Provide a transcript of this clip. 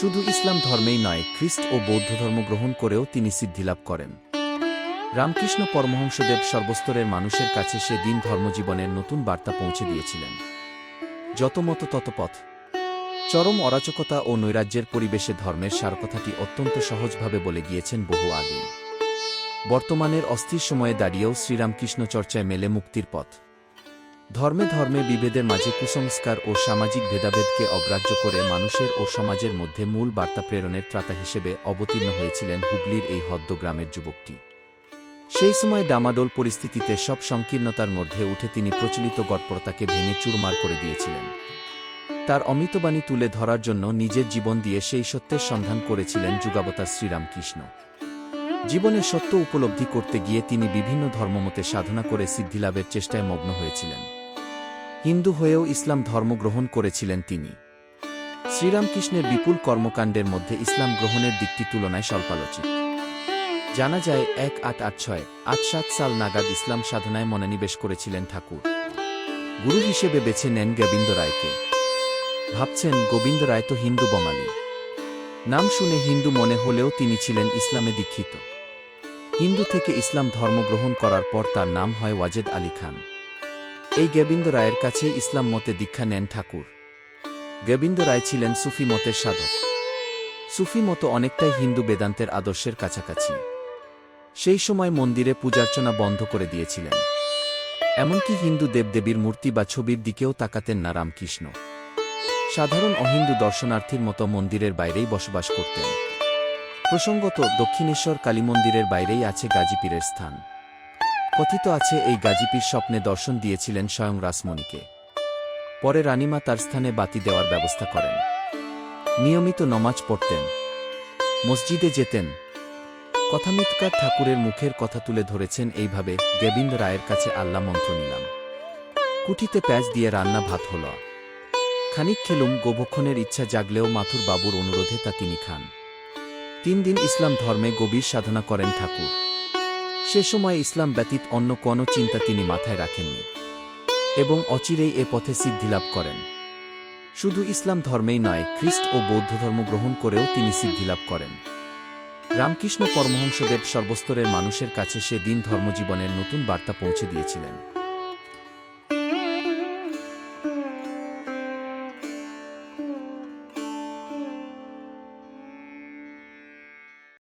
শুধু ইসলাম ধর্মেই নয়, খ্রিস্ট ও বৌদ্ধ ধর্ম গ্রহণ করেও তিনি সিদ্ধিলাভ করেন। রামকৃষ্ণ পরমহংসদেব সর্বস্তরের মানুষের কাছে সে দিন ধর্মজীবনের নতুন বার্তা পৌঁছে দিয়েছিলেন। যত মত তত পথ। চরম অরাচকতা ও নৈরাজ্যের পরিবেশে ধর্মের সারকথাটি অত্যন্ত সহজভাবে বলে গিয়েছেন বহু আগে বর্তমানের অস্থির সময়ে দাঁড়িয়েও শ্রীরামকৃষ্ণ চর্চায় মেলে মুক্তির পথ। ধর্মে ধর্মে বিভেদের মাঝে কুসংস্কার ও সামাজিক ভেদাভেদকে অগ্রাহ্য করে মানুষের ও সমাজের মধ্যে মূল বার্তা প্রেরণের ত্রাতা হিসেবে অবতীর্ণ হয়েছিলেন হুগলির এই হদ্দ গ্রামের যুবকটি। সেই সময় ডামাডোল পরিস্থিতিতে সব সংকীর্ণতার মধ্যে উঠে তিনি প্রচলিত গড়পরতাকে ভেঙে চুরমার করে দিয়েছিলেন। তার অমৃতবাণী তুলে ধরার জন্য নিজের জীবন দিয়ে সেই সত্যের সন্ধান করেছিলেন যুগাবতার শ্রীরামকৃষ্ণ। জীবনের সত্য উপলব্ধি করতে গিয়ে তিনি বিভিন্ন ধর্মমতে সাধনা করে সিদ্ধিলাভের চেষ্টায় মগ্ন হয়েছিলেন। হিন্দু হয়েও ইসলাম ধর্ম গ্রহণ করেছিলেন তিনি। শ্রীরামকৃষ্ণের বিপুল কর্মকাণ্ডের মধ্যে ইসলাম গ্রহণের দিকটি তুলনায় স্বল্পালোচিত। জানা যায়, এক আট আট ছয়, আট সাত সাল নাগাদ ইসলাম সাধনায় মনোনিবেশ করেছিলেন ঠাকুর। গুরু হিসেবে বেছে নেন গোবিন্দ রায়কে। ভাবছেন, গোবিন্দ রায় তো হিন্দু বঙালি। নাম শুনে হিন্দু মনে হলেও তিনি ছিলেন ইসলামে দীক্ষিত। হিন্দু থেকে ইসলাম ধর্ম গ্রহণ করার পর তার নাম হয় ওয়াজেদ আলী খান। এই গোবিন্দ রায়ের কাছেই ইসলাম মতে দীক্ষা নেন ঠাকুর। গোবিন্দ রায় ছিলেন সুফি মতের সাধক। সুফি মতো অনেকটাই হিন্দু বেদান্তের আদর্শের কাছাকাছি। সেই সময় মন্দিরে পূজার্চনা বন্ধ করে দিয়েছিলেন। এমনকি হিন্দু দেবদেবীর মূর্তি বা ছবির দিকেও তাকাতেন না রামকৃষ্ণ। সাধারণ অহিন্দু দর্শনার্থীর মতো মন্দিরের বাইরেই বসবাস করতেন। প্রসঙ্গত, দক্ষিণেশ্বর কালী মন্দিরের বাইরেই আছে গাজীপীরের স্থান। কথিত আছে, এই গাজীপীর স্বপ্নে দর্শন দিয়েছিলেন স্বয়ং রাসমণিকে। পরে রানীমা তার স্থানে বাতি দেওয়ার ব্যবস্থা করেন। নিয়মিত নমাজ পড়তেন। মসজিদে যেতেন। কথামিতকার ঠাকুরের মুখের কথা তুলে ধরেছেন এইভাবে গোবিন্দ রায়ের কাছে আল্লাহ মন্ত্র নিলাম। কুঠিতে প্যাঁচ দিয়ে রান্না ভাত হল। খানিক খেলুম গোভক্ষণের ইচ্ছা জাগলেও মাথুর বাবুর অনুরোধে তা তিনি খান। তিন দিন ইসলাম ধর্মে গভীর সাধনা করেন ঠাকুর। সে সময় ইসলাম ব্যতীত অন্য কোনো চিন্তা তিনি মাথায় রাখেননি এবং অচিরেই এ পথে সিদ্ধিলাভ করেন। শুধু ইসলাম ধর্মেই নয়, খ্রিস্ট ও বৌদ্ধ ধর্ম গ্রহণ করেও তিনি সিদ্ধিলাভ করেন। রামকৃষ্ণ পরমহংসদেব সর্বস্তরের মানুষের কাছে সে দিন ধর্মজীবনের নতুন বার্তা পৌঁছে দিয়েছিলেন।